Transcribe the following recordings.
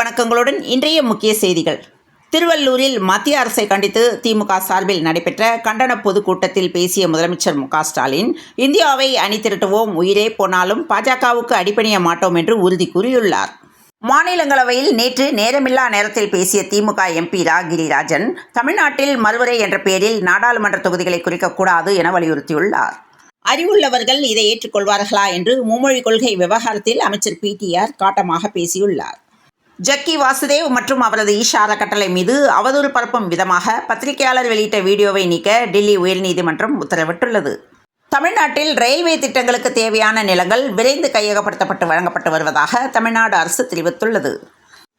வணக்கங்களுடன் இன்றைய முக்கிய செய்திகள். திருவள்ளூரில் மத்திய அரசை கண்டித்து திமுக சார்பில் நடைபெற்ற கண்டன பொதுக்கூட்டத்தில் பேசிய முதலமைச்சர் மு ஸ்டாலின் இந்தியாவை அணிதிரட்டுவோம் உயிரே போனாலும் பாஜகவுக்கு அடிப்பணிய மாட்டோம் என்று உறுதி கூறியுள்ளார். மாநிலங்களவையில் நேற்று நேரமில்லா நேரத்தில் பேசிய திமுக எம்பி ரா கிரிராஜன் தமிழ்நாட்டில் மறுவரை என்ற பெயரில் நாடாளுமன்ற தொகுதிகளை குறிக்கக்கூடாது என வலியுறுத்தியுள்ளார். அறிவுள்ளவர்கள் இதை ஏற்றுக்கொள்வார்களா என்று மும்மொழி கொள்கை விவகாரத்தில் அமைச்சர் பிடிஆர் காட்டமாக பேசியுள்ளார். ஜக்கி வாசுதேவ் மற்றும் அவரது ஈஷார கட்டளை மீது அவதூறு பரப்பும் விதமாக பத்திரிகையாளர் வெளியிட்ட வீடியோவை நீக்க டெல்லி உயர்நீதிமன்றம் உத்தரவிட்டுள்ளது. தமிழ்நாட்டில் ரயில்வே திட்டங்களுக்கு தேவையான நிலங்கள் விரைந்து கையகப்படுத்தப்பட்டு வழங்கப்பட்டு வருவதாக தமிழ்நாடு அரசு தெரிவித்துள்ளது.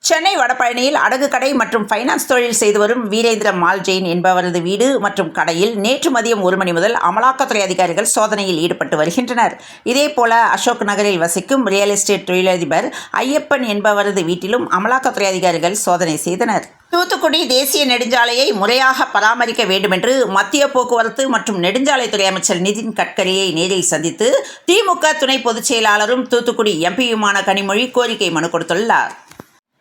சென்னை வடபழனியில் அடகு கடை மற்றும் ஃபைனான்ஸ் தொழில் செய்து வரும் வீரேந்திர மால்ஜெயின் என்பவரது வீடு மற்றும் கடையில் நேற்று மதியம் ஒரு மணி முதல் அமலாக்கத்துறை அதிகாரிகள் சோதனையில் ஈடுபட்டு வருகின்றனர். இதேபோல அசோக் நகரில் வசிக்கும் ரியல் எஸ்டேட் தொழிலதிபர் ஐயப்பன் என்பவரது வீட்டிலும் அமலாக்கத்துறை அதிகாரிகள் சோதனை செய்தனர். தூத்துக்குடி தேசிய நெடுஞ்சாலையை முறையாக பராமரிக்க வேண்டுமென்று மத்திய போக்குவரத்து மற்றும் நெடுஞ்சாலைத்துறை அமைச்சர் நிதின் கட்கரியை நேரில் சந்தித்து திமுக துணை பொதுச் செயலாளரும் தூத்துக்குடி எம்பியுமான கனிமொழி கோரிக்கை மனு கொடுத்துள்ளார்.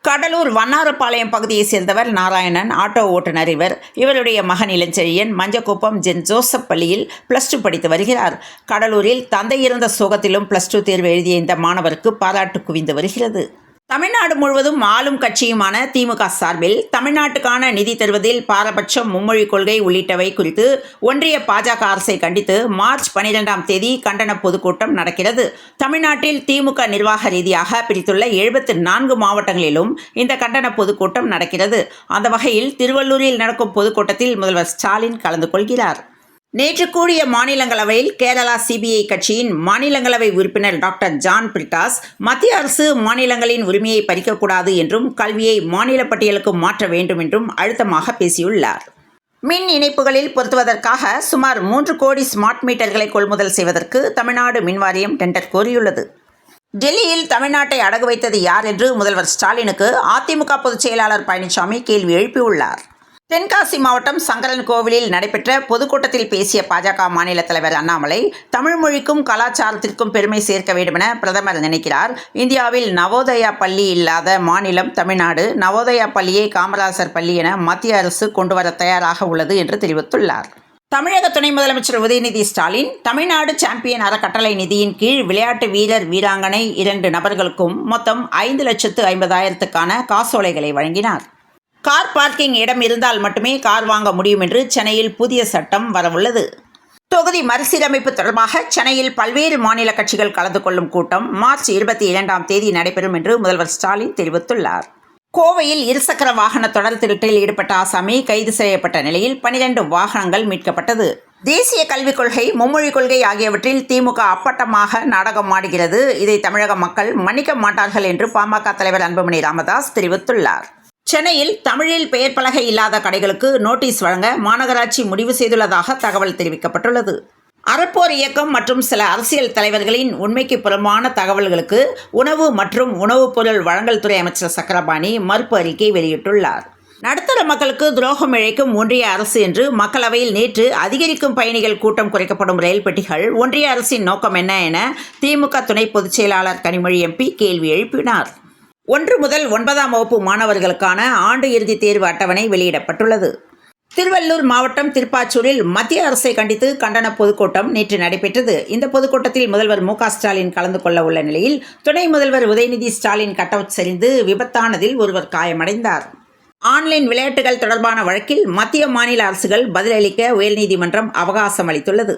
கடலூர் வண்ணாரப்பாளையம் பகுதியைச் சேர்ந்தவர் நாராயணன் ஆட்டோ ஓட்டுநர் இவர். இவருடைய மகன் இளஞ்செழியன் மஞ்சக்குப்பம் ஜென் ஜோசப் பள்ளியில் பிளஸ் டூ படித்து வருகிறார். கடலூரில் தந்தை இருந்த சோகத்திலும் பிளஸ் டூ தேர்வு எழுதிய இந்த மாணவருக்கு பாராட்டு குவிந்து வருகிறது. தமிழ்நாடு முழுவதும் ஆளும் கட்சியுமான திமுக சார்பில் தமிழ்நாட்டுக்கான நிதி தருவதில் பாரபட்சம் மும்மொழி கொள்கை உள்ளிட்டவை குறித்து ஒன்றிய பாஜக அரசை கண்டித்து மார்ச் பனிரெண்டாம் தேதி கண்டன பொதுக்கூட்டம் நடக்கிறது. தமிழ்நாட்டில் திமுக நிர்வாக ரீதியாக பிரித்துள்ள எழுபத்து நான்கு மாவட்டங்களிலும் இந்த கண்டன பொதுக்கூட்டம் நடக்கிறது. அந்த வகையில் திருவள்ளூரில் நடக்கும் பொதுக்கூட்டத்தில் முதல்வர் ஸ்டாலின் கலந்து கொள்கிறார். நேற்று கூடிய மாநிலங்களவையில் கேரளா சிபிஐ கட்சியின் மாநிலங்களவை உறுப்பினர் டாக்டர் ஜான் பிரிட்டாஸ் மத்திய அரசு மாநிலங்களின் உரிமையை பறிக்கக்கூடாது என்றும் கல்வியை மாநில பட்டியலுக்கு மாற்ற வேண்டும் என்றும் அழுத்தமாக பேசியுள்ளார். மின் இணைப்புகளில் பொருத்துவதற்காக சுமார் மூன்று கோடி ஸ்மார்ட் மீட்டர்களை கொள்முதல் செய்வதற்கு தமிழ்நாடு மின்வாரியம் டெண்டர் கோரியுள்ளது. டெல்லியில் தமிழ்நாட்டை அடகு வைத்தது யார் என்று முதல்வர் ஸ்டாலினுக்கு அதிமுக பொதுச் செயலாளர் பழனிசாமி கேள்வி எழுப்பியுள்ளார். தென்காசி மாவட்டம் சங்கரன் கோவிலில் நடைபெற்ற பொதுக்கூட்டத்தில் பேசிய பாஜக மாநில தலைவர் அண்ணாமலை தமிழ் மொழிக்கும் கலாச்சாரத்திற்கும் பெருமை சேர்க்க வேண்டுமென பிரதமர் நினைக்கிறார். இந்தியாவில் நவோதயா பள்ளி இல்லாத மாநிலம் தமிழ்நாடு. நவோதயா பள்ளியை காமராசர் பள்ளி என மத்திய அரசு கொண்டு வர தயாராக உள்ளது என்று தெரிவித்துள்ளார். தமிழக துணை முதலமைச்சர் உதயநிதி ஸ்டாலின் தமிழ்நாடு சாம்பியன் அறக்கட்டளை நிதியின் கீழ் விளையாட்டு வீரர் வீராங்கனை இரண்டு நபர்களுக்கும் மொத்தம் ஐந்து லட்சத்து ஐம்பதாயிரத்துக்கான காசோலைகளை வழங்கினார். கார் பார்க்கிங் இடம் இருந்தால் மட்டுமே கார் வாங்க முடியும் என்று சென்னையில் புதிய சட்டம் வரவுள்ளது. தொகுதி மறுசீரமைப்பு தொடர்பாக சென்னையில் பல்வேறு மாநில கட்சிகள் கலந்து கொள்ளும் கூட்டம் மார்ச் இருபத்தி இரண்டாம் தேதி நடைபெறும் என்று முதல்வர் ஸ்டாலின் தெரிவித்துள்ளார். கோவையில் இருசக்கர வாகன தொடர் திருட்டில் ஈடுபட்ட ஆசாமி கைது செய்யப்பட்ட நிலையில் பனிரெண்டு வாகனங்கள் மீட்கப்பட்டது. தேசிய கல்விக் கொள்கை மும்மொழி கொள்கை ஆகியவற்றில் திமுக அப்பட்டமாக நாடகம் ஆடுகிறது. இதை தமிழக மக்கள் மன்னிக்க மாட்டார்கள் என்று பாமக தலைவர் அன்புமணி ராமதாஸ் தெரிவித்துள்ளார். சென்னையில் தமிழில் பெயர் பலகை இல்லாத கடைகளுக்கு நோட்டீஸ் வழங்க மாநகராட்சி முடிவு செய்துள்ளதாக தகவல் தெரிவிக்கப்பட்டுள்ளது. அறப்போர் இயக்கம் மற்றும் சில அரசியல் தலைவர்களின் உண்மைக்கு புறம்பான தகவல்களுக்கு உணவு மற்றும் உணவுப் பொருள் வழங்கல் துறை அமைச்சர் சக்கரபாணி மறுப்பு அறிக்கை வெளியிட்டுள்ளார். நடுத்தர மக்களுக்கு துரோகம் இழைக்கும் ஒன்றிய அரசு என்று மக்களவையில் நேற்று அதிகரிக்கும் பயணிகள் கூட்டம் குறைக்கப்படும் ரயில் பெட்டிகள் ஒன்றிய அரசின் நோக்கம் என்ன என திமுக துணை பொதுச் செயலாளர் கனிமொழி எம்பி கேள்வி எழுப்பினார். ஒன்று முதல் ஒன்பதாம் வகுப்பு மாணவர்களுக்கான ஆண்டு இறுதி தேர்வு அட்டவணை வெளியிடப்பட்டுள்ளது. திருவள்ளூர் மாவட்டம் திருப்பாச்சூரில் மத்திய அரசை கண்டித்து கண்டன பொதுக்கூட்டம் நேற்று நடைபெற்றது. இந்த பொதுக்கூட்டத்தில் முதல்வர் மு ஸ்டாலின் கலந்து கொள்ள உள்ள நிலையில் துணை முதல்வர் உதயநிதி ஸ்டாலின் கட்டவுட் சரிந்து விபத்தானதில் ஒருவர் காயமடைந்தார். ஆன்லைன் விளையாட்டுகள் தொடர்பான வழக்கில் மத்திய மாநில அரசுகள் பதிலளிக்க உயர்நீதிமன்றம் அவகாசம் அளித்துள்ளது.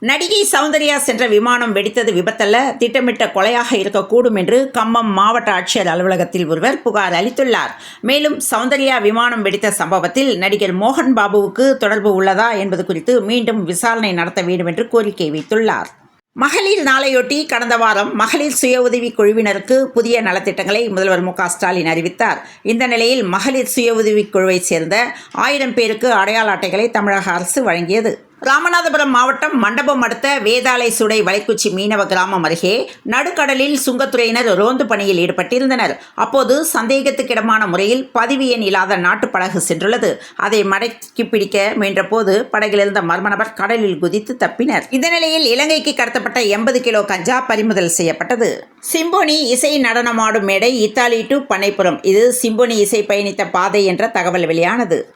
நடிகை சௌந்தர்யா சென்ற விமானம் வெடித்தது விபத்தல்ல திட்டமிட்ட கொலையாக இருக்கக்கூடும் என்று கம்மம் மாவட்ட ஆட்சியர் அலுவலகத்தில் ஒருவர் புகார் அளித்துள்ளார். மேலும் சௌந்தர்யா விமானம் வெடித்த சம்பவத்தில் நடிகர் மோகன் பாபுவுக்கு தொடர்பு உள்ளதா என்பது குறித்து மீண்டும் விசாரணை நடத்த வேண்டும் என்று கோரிக்கை வைத்துள்ளார். மகளிர் நாளையொட்டி கடந்த வாரம் மகளிர் சுய உதவி குழுவினருக்கு புதிய நலத்திட்டங்களை முதல்வர் மு ஸ்டாலின் அறிவித்தார். இந்த நிலையில் மகளிர் சுய உதவி குழுவைச் சேர்ந்த ஆயிரம் பேருக்கு அடையாள அட்டைகளை தமிழக அரசு வழங்கியது. ராமநாதபுரம் மாவட்டம் மண்டபம் அடுத்த வேதாளை சுடை வளைக்குச்சி மீனவ கிராமம் அருகே நடுக்கடலில் சுங்கத்துறையினர் ரோந்து பணியில் ஈடுபட்டிருந்தனர். அப்போது சந்தேகத்துக்கிடமான முறையில் பதிவு எண் இல்லாத நாட்டுப் படகு சென்றுள்ளது. அதை மடக்கி பிடிக்க முயன்றபோது படகிலிருந்த மர்ம நபர் கடலில் குதித்து தப்பினர். இந்த நிலையில் இலங்கைக்கு கடத்தப்பட்ட எண்பது கிலோ கஞ்சா பறிமுதல் செய்யப்பட்டது. சிம்போனி இசை நடனமாடும் மேடை இத்தாலி டு பனைப்புறம் இது சிம்போனி இசை பயணித்த பாதை என்ற தகவல் வெளியானது.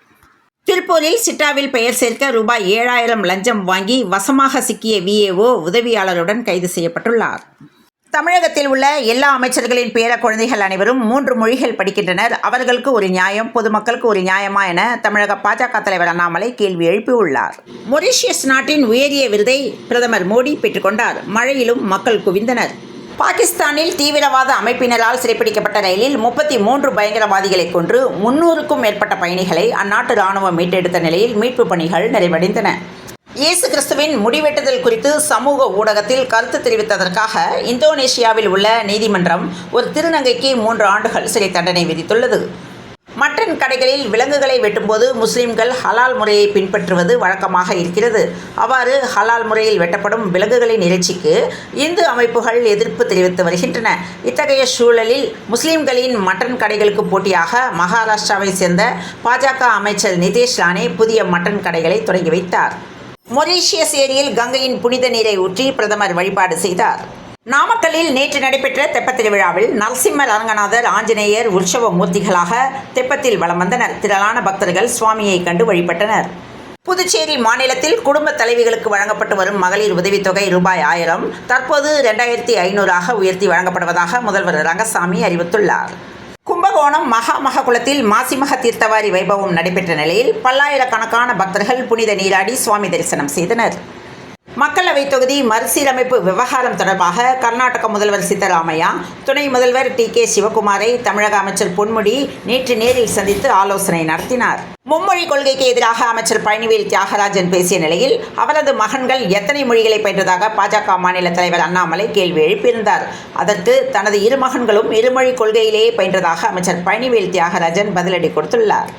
திருப்பூரில் சிட்டாவில் பெயர் சேர்க்க ரூபாய் ஏழாயிரம் லஞ்சம் வாங்கி வசமாக சிக்கிய விஏஓ உதவியாளருடன் கைது செய்யப்பட்டுள்ளார். தமிழகத்தில் உள்ள எல்லா அமைச்சர்களின் பேர குழந்தைகள் அனைவரும் மூன்று மொழிகள் படிக்கின்றனர். அவர்களுக்கு ஒரு நியாயம் பொதுமக்களுக்கு ஒரு நியாயமா என தமிழக பாஜக தலைவர் அண்ணாமலை கேள்வி எழுப்பியுள்ளார். மொரிஷியஸ் நாட்டின் உயரிய விருதை பிரதமர் மோடி பெற்றுக்கொண்டார் மழையிலும் மக்கள் குவிந்தனர். பாகிஸ்தானில் தீவிரவாத அமைப்பினரால் சிறைப்பிடிக்கப்பட்ட ரயிலில் முப்பத்தி மூன்று பயங்கரவாதிகளை கொன்று முன்னூறுக்கும் மேற்பட்ட பயணிகளை அந்நாட்டு ராணுவம் மீட்டெடுத்த நிலையில் மீட்பு பணிகள் நிறைவடைந்தன. இயேசு கிறிஸ்துவின் முடிவெட்டுதல் குறித்து சமூக ஊடகத்தில் கருத்து தெரிவித்ததற்காக இந்தோனேஷியாவில் உள்ள நீதிமன்றம் ஒரு திருநங்கைக்கு மூன்று ஆண்டுகள் சிறை தண்டனை விதித்துள்ளது. மட்டன் கடைகளில் விலங்குகளை வெட்டும்போது முஸ்லிம்கள் ஹலால் முறையை பின்பற்றுவது வழக்கமாக இருக்கிறது. அவ்வாறு ஹலால் முறையில் வெட்டப்படும் விலங்குகளின் இறைச்சிக்கு இந்து அமைப்புகள் எதிர்ப்பு தெரிவித்து வருகின்றன. இத்தகைய சூழலில் முஸ்லிம்களின் மட்டன் கடைகளுக்கு போட்டியாக மகாராஷ்டிராவை சேர்ந்த பாஜக அமைச்சர் நிதேஷ் ராணே புதிய மட்டன் கடைகளை தொடங்கி வைத்தார். மொரீஷியஸ் ஏரியில் கங்கையின் புனித நீரை ஊற்றி பிரதமர் வழிபாடு செய்தார். நாமக்கல்லில் நேற்று நடைபெற்ற தெப்பத் திருவிழாவில் நரசிம்ம அரங்கநாதர் ஆஞ்சநேயர் உற்சவ மூர்த்திகளாக தெப்பத்தில் வலம் வந்தனர். திரளான பக்தர்கள் சுவாமியை கண்டு வழிபட்டனர். புதுச்சேரி மாநிலத்தில் குடும்ப தலைவிகளுக்கு வழங்கப்பட்டு வரும் மகளிர் உதவித்தொகை ரூபாய் ஆயிரம் தற்போது ரெண்டாயிரத்தி ஐநூறாக உயர்த்தி வழங்கப்படுவதாக முதல்வர் ரங்கசாமி அறிவித்துள்ளார். கும்பகோணம் மகாமககுளத்தில் மாசிமக தீர்த்தவாரி வைபவம் நடைபெற்ற நிலையில் பல்லாயிரக்கணக்கான பக்தர்கள் புனித நீராடி சுவாமி தரிசனம் செய்தனர். மக்களவைத் தொகுதி மறுசீரமைப்பு விவகாரம் தொடர்பாக கர்நாடக முதல்வர் சித்தராமையா துணை முதல்வர் டி கே சிவகுமாரை தமிழக அமைச்சர் பொன்முடி நேற்று நேரில் சந்தித்து ஆலோசனை நடத்தினார். மும்மொழி கொள்கைக்கு எதிராக அமைச்சர் பழனிவேல் தியாகராஜன் பேசிய நிலையில் அவரது மகன்கள் எத்தனை மொழிகளை பயின்றதாக பாஜக மாநில தலைவர் அண்ணாமலை கேள்வி எழுப்பியிருந்தார். அதற்கு தனது இரு மகன்களும் இருமொழி கொள்கையிலேயே பயின்றதாக அமைச்சர் பழனிவேல் தியாகராஜன் பதிலடி கொடுத்துள்ளார்.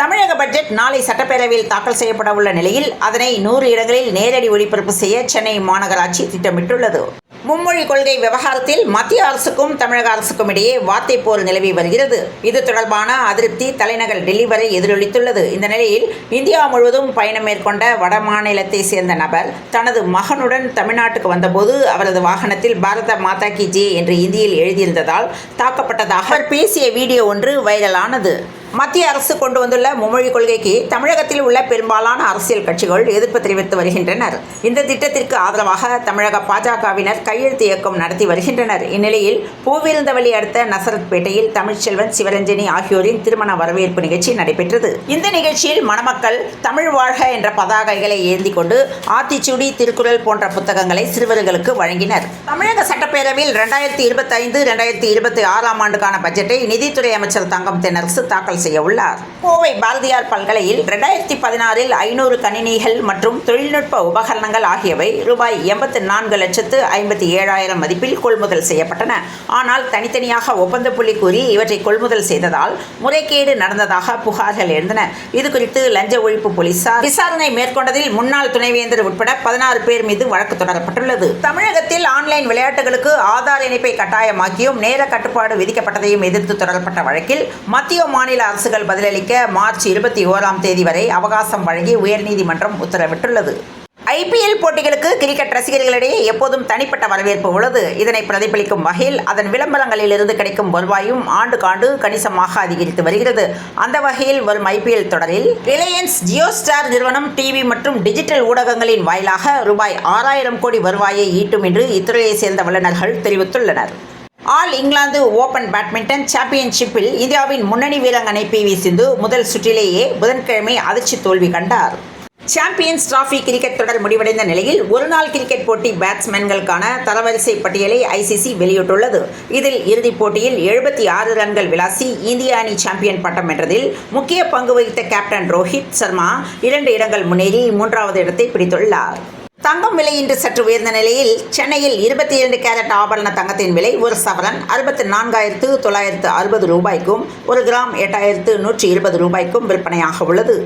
தமிழக பட்ஜெட் நாளை சட்டப்பேரவையில் தாக்கல் செய்யப்பட உள்ள நிலையில் அதனை நூறு இடங்களில் நேரடி ஒளிபரப்பு செய்ய சென்னை மாநகராட்சி திட்டமிட்டுள்ளது. மும்மொழி கொள்கை விவகாரத்தில் மத்திய அரசுக்கும் தமிழக அரசுக்கும் இடையே வார்த்தை போர் நிலவி வருகிறது. இது தொடர்பான அதிருப்தி தலைநகர் டெல்லி வரை எதிரொலித்துள்ளது. இந்த நிலையில் இந்தியா முழுவதும் பயணம் மேற்கொண்ட வட மாநிலத்தை சேர்ந்த நபர் தனது மகனுடன் தமிழ்நாட்டுக்கு வந்தபோது அவரது வாகனத்தில் பாரத மாதா கி ஜே என்று இந்தியில் எழுதியிருந்ததால் தாக்கப்பட்டதாக அவர் பேசிய வீடியோ ஒன்று வைரலானது. மத்திய அரசு கொண்டு வந்துள்ள மும்மொழி கொள்கைக்கு தமிழகத்தில் உள்ள பெரும்பாலான அரசியல் கட்சிகள் எதிர்ப்பு தெரிவித்து வருகின்றனர். இந்த திட்டத்திற்கு ஆதரவாக தமிழக பாஜகவினர் கையெழுத்து இயக்கம் நடத்தி வருகின்றனர். இந்நிலையில் பூவிருந்தவழி அடுத்த நசரத்பேட்டையில் தமிழ்ச்செல்வன் சிவரஞ்சனி ஆகியோரின் திருமண வரவேற்பு நிகழ்ச்சி நடைபெற்றது. இந்த நிகழ்ச்சியில் மணமக்கள் தமிழ் வாழ்க என்ற பதாகைகளை ஏந்தி கொண்டு ஆத்திச்சூடி திருக்குறள் போன்ற புத்தகங்களை சிறுவர்களுக்கு வழங்கினர். தமிழக சட்டப்பேரவையில் இரண்டாயிரத்தி இருபத்தி ஐந்து இரண்டாயிரத்தி இருபத்தி ஆறாம் ஆண்டுக்கான பட்ஜெட்டை நிதித்துறை அமைச்சர் தங்கம் தென்னரசு தாக்கல் செய்ய உள்ளார் கோவை பாரதியார் பல்கலையில் இரண்டாயிரத்தி பதினாறில் ஐநூறு கணினிகள் மற்றும் தொழில்நுட்ப உபகரணங்கள் ஆகியவை ரூபாய் எண்பத்தி நான்கு லட்சத்து ஐம்பத்தி ஏழாயிரம் மதிப்பில் கொள்முதல் செய்யப்பட்டன. ஆனால் தனித்தனியாக ஒப்பந்த புள்ளி கூறி இவற்றை கொள்முதல் செய்ததால் முறைகேடு நடந்ததாக புகார்கள் எழுந்தன. இது குறித்து லஞ்ச ஒழிப்பு போலீசார் விசாரணை மேற்கொண்டதில் முன்னாள் துணைவேந்தர் உட்பட பதினாறு பேர் மீது வழக்கு தொடரப்பட்டுள்ளது. தமிழகத்தில் ஆன்லைன் விளையாட்டுகளுக்கு ஆதார் இணைப்பை கட்டாயமாக்கியும் நேர கட்டுப்பாடு விதிக்கப்பட்டதையும் எதிர்த்து தொடரப்பட்ட வழக்கில் மத்திய மாநில அரசுகள் பதிலளிக்க மார்ச் இருபத்தி ஓராம் தேதி வரை அவகாசம் வழங்கி உயர்நீதிமன்றம் உத்தரவிட்டுள்ளது. ஐபிஎல் போட்டிகளுக்கு கிரிக்கெட் ரசிகர்களிடையே எப்போதும் தனிப்பட்ட வரவேற்பு உள்ளது. இதனை பிரதிபலிக்கும் வகையில் அதன் விளம்பரங்களிலிருந்து கிடைக்கும் வருவாயும் ஆண்டுக்காண்டு கணிசமாக அதிகரித்து வருகிறது. அந்த வகையில் வரும் ஐபிஎல் தொடரில் ரிலையன்ஸ் ஜியோ ஸ்டார் நிறுவனம் டிவி மற்றும் டிஜிட்டல் ஊடகங்களின் வாயிலாக ரூபாய் ஆறாயிரம் கோடி வருவாயை ஈட்டும் என்று இத்துறையைச் சேர்ந்த வல்லுநர்கள் தெரிவித்துள்ளனர். ஆல் இங்கிலாந்து ஓபன் பேட்மிண்டன் சாம்பியன்ஷிப்பில் இந்தியாவின் முன்னணி வீராங்கனை பி வி சிந்து முதல் சுற்றிலேயே புதன்கிழமை அதிர்ச்சி தோல்வி கண்டார். சாம்பியன்ஸ் டிராஃபி கிரிக்கெட் தொடர் முடிவடைந்த நிலையில் ஒருநாள் கிரிக்கெட் போட்டி பேட்ஸ்மேன்களுக்கான தரவரிசை பட்டியலை ஐசிசி வெளியிட்டுள்ளது. இதில் இறுதிப் போட்டியில் எழுபத்தி ஆறு ரன்கள் விளாசி இந்திய அணி சாம்பியன் பட்டம் வென்றதில் முக்கிய பங்கு வகித்த கேப்டன் ரோஹித் சர்மா இரண்டு இடங்கள் முன்னேறி மூன்றாவது இடத்தை பிடித்துள்ளார். தங்கம் விலை இன்று சற்று உயர்ந்த நிலையில் சென்னையில் இருபத்தி இரண்டு கேரட் ஆபரண தங்கத்தின் விலை ஒரு சவரன் அறுபத்தி நான்காயிரத்து தொள்ளாயிரத்து அறுபது ரூபாய்க்கும் ஒரு கிராம் எட்டாயிரத்து நூற்றி இருபது ரூபாய்க்கும் விற்பனையாக உள்ளது.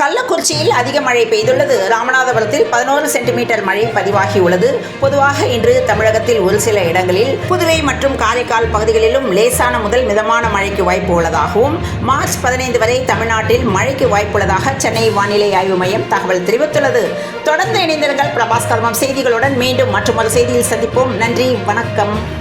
கள்ளக்குறிச்சியில் அதிக மழை பெய்துள்ளது. ராமநாதபுரத்தில் பதினோரு சென்டிமீட்டர் மழை பதிவாகியுள்ளது. பொதுவாக இன்று தமிழகத்தில் ஒரு சில இடங்களில் புதுவை மற்றும் காரைக்கால் பகுதிகளிலும் லேசான முதல் மிதமான மழைக்கு வாய்ப்பு உள்ளதாகவும் மார்ச் பதினைந்து வரை தமிழ்நாட்டில் மழைக்கு வாய்ப்புள்ளதாக சென்னை வானிலை ஆய்வு மையம் தகவல் தெரிவித்துள்ளது. தொடர்ந்து இணைந்திருங்கள் பிரபாஸ் கர்மம் செய்திகளுடன் மீண்டும் மற்றொரு செய்தியில் சந்திப்போம். நன்றி வணக்கம்.